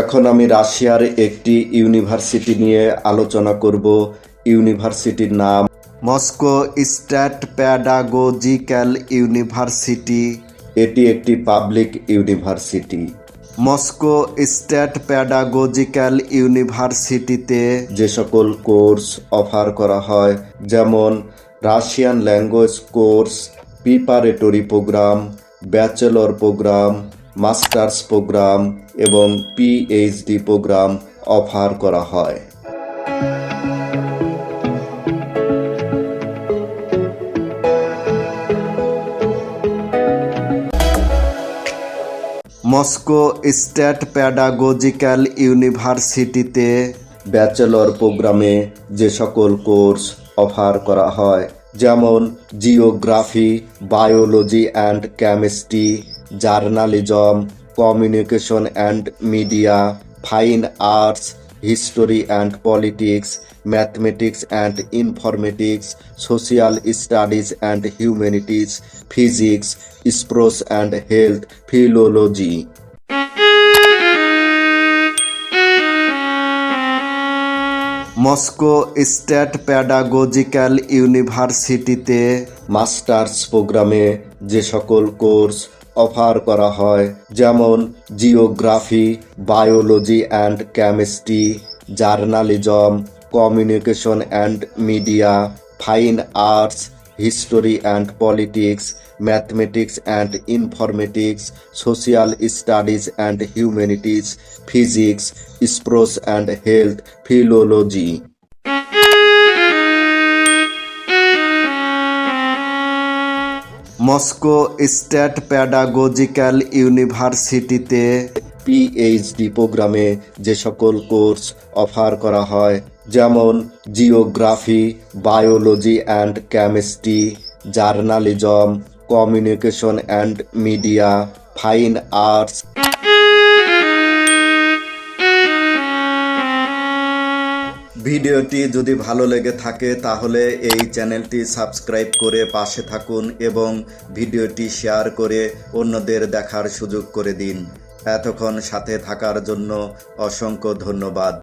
এখন আমি রাশিয়ার একটি ইউনিভার্সিটি নিয়ে আলোচনা করব ইউনিভার্সিটির নাম মস্কো স্টেট প্যাডাগোজিক্যাল ইউনিভার্সিটি এটি একটি public university Moscow state pedagogical ইউনিভার্সিটিতে যে সকল কোর্স অফার করা হয় যেমন Russian language course preparatory program bachelor program masters program এবং পিএইচডি প্রোগ্রাম অফার করা হয় মস্কো স্টেট প্যাডাগোজিক্যাল ইউনিভার্সিটিতে ব্যাচেলর প্রোগ্রামে যে সকল কোর্স অফার করা হয় যেমন geography biology and chemistry journalism communication and media fine arts history and politics mathematics and informatics social studies and humanities physics sports and health philology Moscow state pedagogical ইউনিভার্সিটিতে masters প্রোগ্রামে যে সকল course offer করা হয় যেমন geography biology and chemistry journalism communication and media fine arts history and politics, mathematics and informatics, social studies and humanities, physics, sports and health, philology. Moscow State Pedagogical University te PhD প্রোগ্রামে যে সকল course offer করা হয় যেমন geography biology and chemistry journalism communication and media fine arts ভিডিওটি যদি ভালো লেগে থাকে তাহলে এই চ্যানেলটি সাবস্ক্রাইব করে পাশে থাকুন এবং ভিডিওটি শেয়ার করে অন্যদের দেখার সুযোগ করে দিন এতক্ষণ সাথে থাকার জন্য অসংখ্য ধন্যবাদ